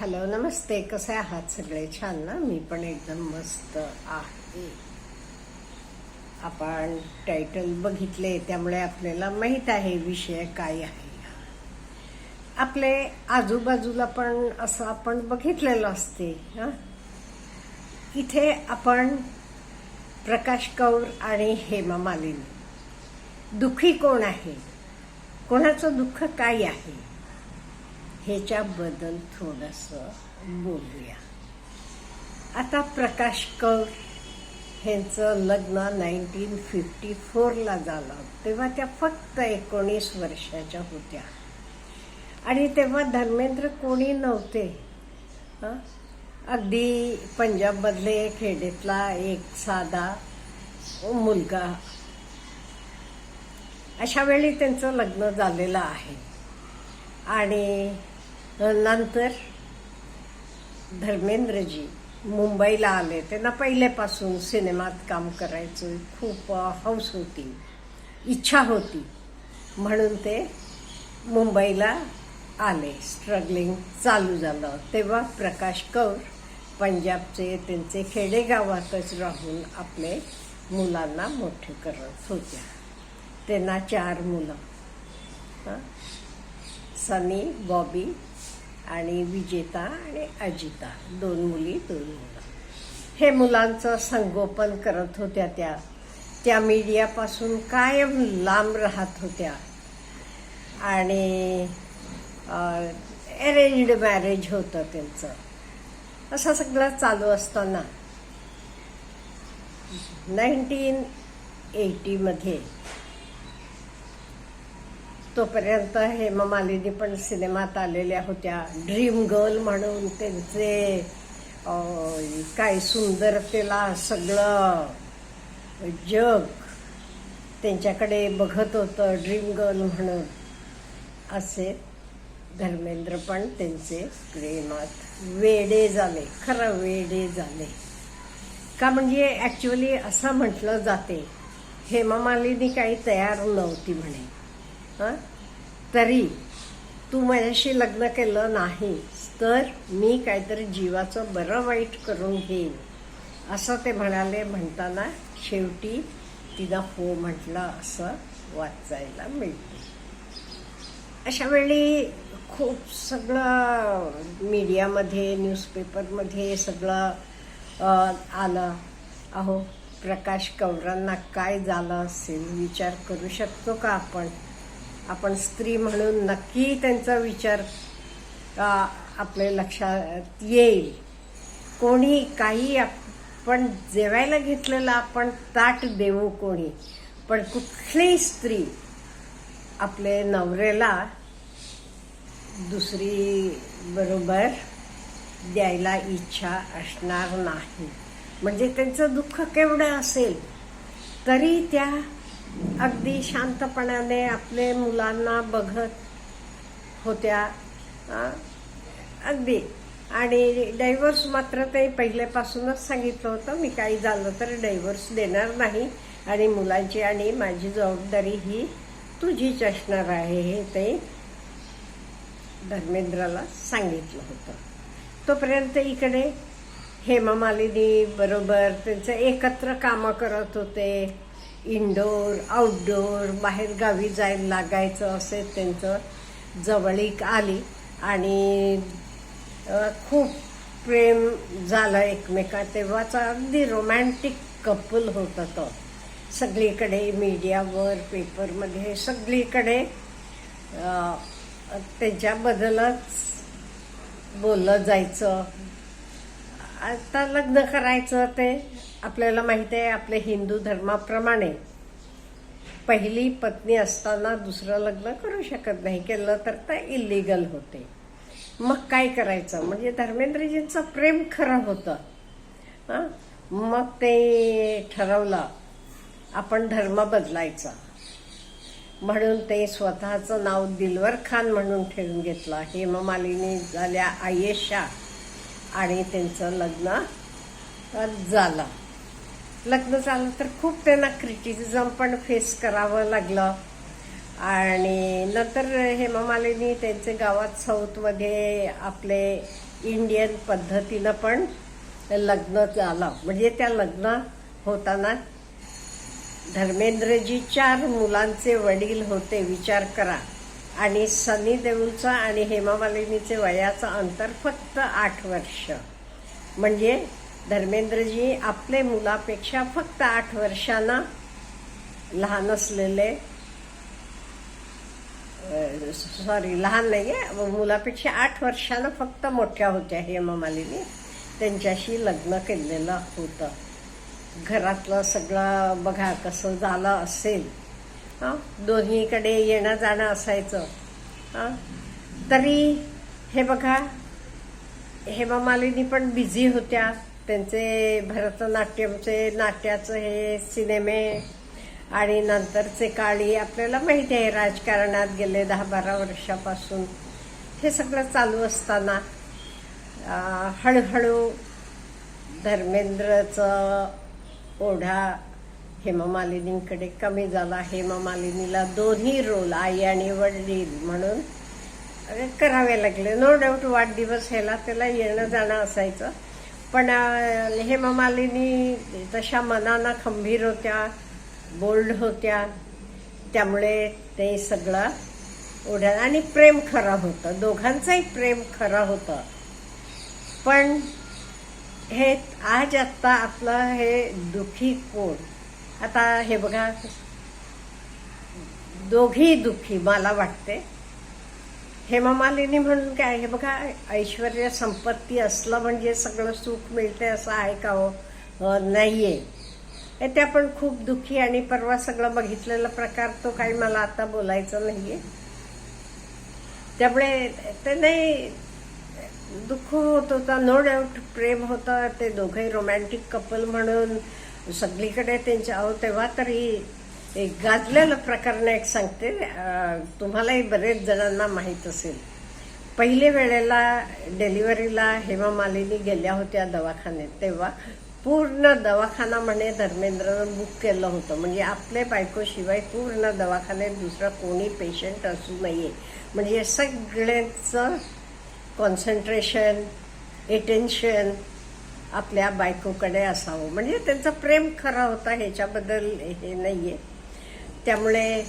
Hello नमस्ते. कसे आहात सगळे? छान ना? मी पण एकदम मस्त आहे. आपण टायटल बघितले त्यामुळे आपल्याला माहीत आहे विषय काय आहे. आपले आजूबाजूला पण असं आपण बघितलेलं असते हां? इथे आपण प्रकाश कौर आणि हेमा मालिनी. दुःखी कोण आहे? कोणाचं दुःख काय आहे? ह्याच्याबद्दल थोडंसं बोलूया. आता प्रकाश कौर ह्यांचं लग्न नाईन्टीन फिफ्टी फोरला झालं. तेव्हा त्या फक्त एकोणीस वर्षाच्या होत्या. आणि तेव्हा धर्मेंद्र कोणी नव्हते. अगदी पंजाबमधले खेडेतला एक साधा मुलगा. अशा वेळी त्यांचं लग्न झालेलं आहे. आणि नंतर धर्मेंद्रजी मुंबईला आले. त्यांना पहिल्यापासून सिनेमात काम करायचं खूप हौस होती इच्छा होती. म्हणून ते मुंबईला आले. स्ट्रगलिंग चालू झालं. तेव्हा प्रकाश कौर पंजाबचे त्यांचे खेडेगावातच राहून आपले मुलांना मोठे करत होत्या. त्यांना चार मुलं. सनी बॉबी आणि विजेता आणि अजिता दोन मुली दोन मुलं. हे मुलांचं संगोपन करत होत्या त्या. त्या मीडियापासून कायम लांब राहत होत्या. आणि अरेंज्ड मॅरेज होतं त्यांचं. असं सगळं चालू असताना नाईन्टीन एटीमध्ये तोपर्यंत हेमा मालिनी पण सिनेमात आलेल्या होत्या. ड्रीम गर्ल म्हणून त्यांचे काय सुंदरतेला सगळं जग त्यांच्याकडे बघत होतं ड्रीम गर्ल म्हणून. असे धर्मेंद्र पण त्यांचे प्रेमात वेडे झाले खरं वेडे झाले. का म्हणजे ॲक्च्युली असं म्हटलं जाते हेमा मालिनी काही तयार नव्हती म्हणे. हां? तरी तू माझ्याशी लग्न केलं नाही तर मी काहीतरी जीवाचं बरं वाईट करून घेईन. असं ते म्हणाले म्हणताना शेवटी तिला हो म्हटलं असं वाचायला मिळते. अशा वेळी खूप सगळं मीडियामध्ये न्यूजपेपरमध्ये सगळं आलं. अहो प्रकाश कौरांना काय झालं असेल? विचार करू शकतो का आपण? आपण स्त्री म्हणून नक्की त्यांचा विचार आपल्या लक्षात येईल. कोणी काही आपण जेवायला घेतलेलं आपण ताट देऊ कोणी. पण कुठलीही स्त्री आपले नवऱ्याला दुसरी बरोबर द्यायला इच्छा असणार नाही. म्हणजे त्यांचं दुःख केवढं असेल तरी त्या अगदी शांतपणाने आपले मुलांना बघत होत्या. अगदी. आणि डायव्हर्स मात्र ते पहिल्यापासूनच सांगितलं होतं. मी काही झालं तर डायव्हर्स देणार नाही. आणि मुलांची आणि माझी जबाबदारी ही तुझीच असणार आहे हे ते धर्मेंद्राला सांगितलं होतं. तोपर्यंत इकडे हेमा मालिनी बरोबर त्यांचं एकत्र कामं करत होते. इनडोर आउटडोर बाहेर गावी जायला लागायचं असे त्यांचं जवळीक आली आणि खूप प्रेम झालं एकमेका तेव्हाचा अगदी रोमॅन्टिक कपल होतं तो. सगळीकडे मीडियावर पेपरमध्ये सगळीकडे त्याच्याबद्दलच त्यांच्याबद्दलच बोललं जायचं. आता लग्न करायचं ते. आपल्याला माहिती आहे आपल्या हिंदू धर्माप्रमाणे पहिली पत्नी असताना दुसरं लग्न करू शकत नाही. केलं तर ते इलिगल होते. मग काय करायचं? म्हणजे धर्मेंद्रजींचं प्रेम खरं होतं. हां? मग ते ठरवलं आपण धर्म बदलायचा. म्हणून ते स्वतःचं नाव दिलवर खान म्हणून ठेवून घेतलं. हेममालिनी झाल्या आयेशा आणि त्यांचं लग्न झालं. लग्न झालं तर खूप त्यांना क्रिटिसिझम पण फेस करावं लागलं. आणि नंतर हेमा मालिनी त्यांचे गावात साऊथमध्ये आपले इंडियन पद्धतीनं पण लग्न झालं. म्हणजे त्या लग्न होताना धर्मेंद्रजी चार मुलांचे वडील होते विचार करा. आणि सनी देऊलचा आणि हेमा मालिनीचे वयाचं अंतर फक्त आठ वर्ष. म्हणजे धर्मेंद्रजी आपले मुलापेक्षा फक्त आठ वर्षांना लहान असलेले सॉरी लहान नाही आहे मुलापेक्षा आठ वर्षानं फक्त मोठ्या होत्या हेमा मालिनी. त्यांच्याशी लग्न केलेलं होतं. घरातलं सगळं बघा कसं झालं असेल. हां दोन्हीकडे येणं जाणं असायचं. हां तरी हे बघा हेमा मालिनी पण बिझी होत्या. त्यांचे भरतनाट्यमचे नाट्याचं हे सिनेमे आणि नंतरचे काळी आपल्याला माहिती आहे राजकारणात गेले दहा बारा वर्षापासून. हे सगळं चालू असताना हळूहळू धर्मेंद्रचं ओढा हेमामालिनींकडे कमी झाला. हेमा मालिनीला दोन्ही रोल आई आणि वडील म्हणून करावे लागले. नो डाऊट वाढदिवस ह्याला त्याला येणं जाणं असायचं. पण हेमामालिनी हेमा मालिनी तशा मनानं खंबीर होत्या बोल्ड होत्या. त्यामुळे ते सगळं ओढ्या आणि प्रेम खरं होतं. दोघांचंही प्रेम खरं होतं. पण हे आज आत्ता आपलं हे दुखी कोण? आता हे बघा. दोघी दुखी मला वाटते. हेमा मालिनी म्हणून काय हे बघा ऐश्वर्य संपत्ती असलं म्हणजे सगळं सुख मिळते असं आहे का हो? अं, नाहीये. ते आपण पण खूप दुखी आणि परवा सगळं बघितलेला प्रकार तो काही मला आता नाही नाहीये. त्यामुळे ते नाही दुःख होत होता नो डाऊट प्रेम होतं. ते दोघंही रोमॅन्टिक कपल म्हणून सगळीकडे त्यांच्या अहो तेव्हा तरी एक गाजलेलं प्रकरण एक सांगते. तुम्हालाही बरेच जणांना माहीत असेल. पहिले वेळेला डिलिव्हरीला हेमा मालिनी गेल्या होत्या दवाखान्यात. तेव्हा पूर्ण दवाखाना म्हणे धर्मेंद्रनं बुक केलं होतं. म्हणजे आपल्या बायकोशिवाय पूर्ण दवाखान्यात दुसरा कोणी पेशंट असू नये. म्हणजे सगळ्यांचं कॉन्सन्ट्रेशन एटेन्शन आपल्या बायकोकडे असावं. म्हणजे त्यांचं प्रेम खरा होता ह्याच्याबद्दल हे नाही आहे त्यामुळे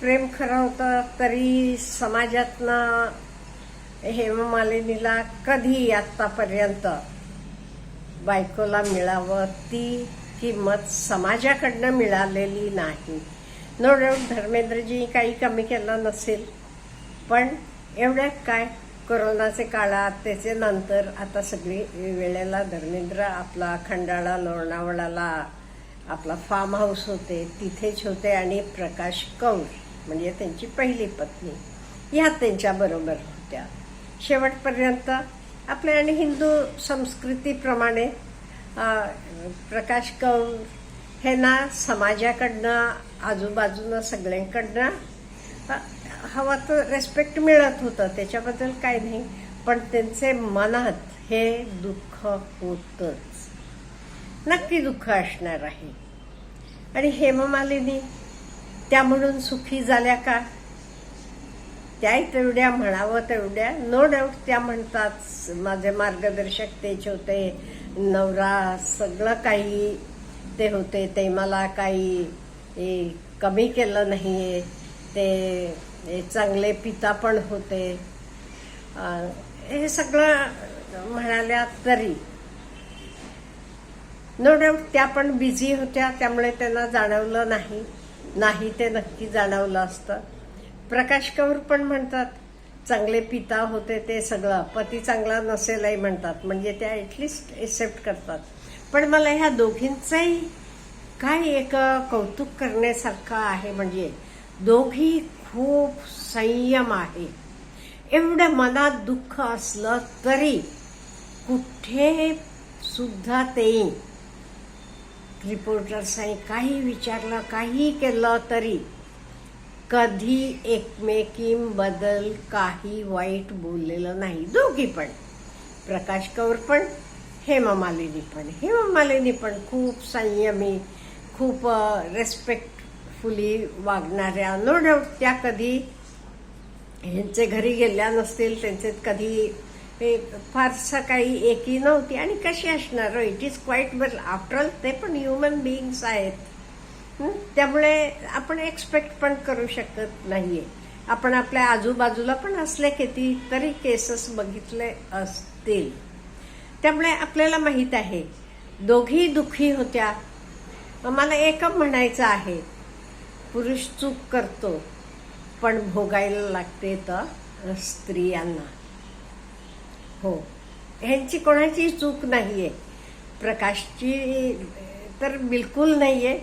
प्रेम खरं होतं तरी समाजातनं हेमा मालिनीला कधी आत्तापर्यंत बायकोला मिळावं ती किंमत समाजाकडनं मिळालेली नाही. नो डाऊट धर्मेंद्रजी काही कमी केलं नसेल पण एवढ्यात काय कोरोनाचे काळात त्याचे नंतर आता सगळी वेळेला धर्मेंद्र आपला खंडाळा लोणावळाला आपला फार्म हाऊस होते तिथेच होते आणि प्रकाश कौर म्हणजे त्यांची पहिली पत्नी ह्या त्यांच्याबरोबर होत्या. शेवटपर्यंत आपल्या आणि हिंदू संस्कृतीप्रमाणे प्रकाश कौर हे ना समाजाकडनं आजूबाजूनं सगळ्यांकडनं हवा तर रेस्पेक्ट मिळत होतं त्याच्याबद्दल काय नाही पण त्यांचे मनात हे दुःख होतंच. नक्की दुःख असणार आहे. आणि हेममालिनी त्या म्हणून सुखी झाल्या का? त्याही तेवढ्या म्हणावं तेवढ्या. नो डाऊट त्या म्हणतात माझे मार्गदर्शक तेच होते. नवरा सगळं काही ते होते. ते मला काही कमी केलं नाही आहे ते चांगले पिता पण होते. हे सगळं म्हणाल्या तरी नो डाऊट त्या पण बिझी होत्या त्यामुळे त्यांना जाणवलं नाही. नाही ते नक्की जाणवलं असतं. प्रकाश कौर पण म्हणतात चांगले पिता होते ते सगळं. पती चांगला नसेलही म्हणतात. म्हणजे त्या ॲटलिस्ट एक्सेप्ट करतात. पण मला ह्या दोघींचंही काय एक कौतुक करण्यासारखं आहे. म्हणजे दोघी खूप संयम आहे. एवढं मनात दुःख असलं तरी कुठे सुद्धा ते रिपोर्टर्सनी काही विचारलं काही केलं तरी कधी एकमेकींबद्दल काही वाईट बोललेलं नाही. दोघी पण. प्रकाश कौर पण हेमा मालिनी पण. हेमा मालिनी पण खूप संयमी खूप रेस्पेक्टफुली वागणाऱ्या. नो डाऊट त्या कधी ह्यांचे घरी गेल्या नसतील त्यांचे कधी फारसा काही एकी नव्हती. आणि कशी असणार it is quite well after all ते पण ह्युमन बिईंग्स आहेत. त्यामुळे आपण एक्सपेक्ट पण करू शकत नाहीये. आपण आपल्या आजूबाजूला पण असले किती तरी केसेस बघितले असतील. त्यामुळे आपल्याला माहीत आहे दोघी दुःखी होत्या. मला एकच म्हणायचं आहे पुरुष चूक करतो पण भोगायला लागते तर स्त्रियांना. हो. ह्यांची कोणाची चूक नाही आहे प्रकाशची तर बिलकुल नाही आहे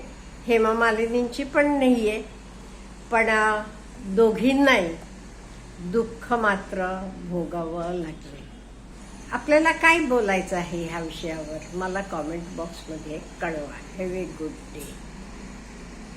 हेमा मालिनींची पण नाही आहे पण दोघींनाही दुःख मात्र भोगावं लागले. आपल्याला काय बोलायचं आहे ह्या विषयावर? मला कॉमेंट बॉक्समध्ये कळवा. Have a good day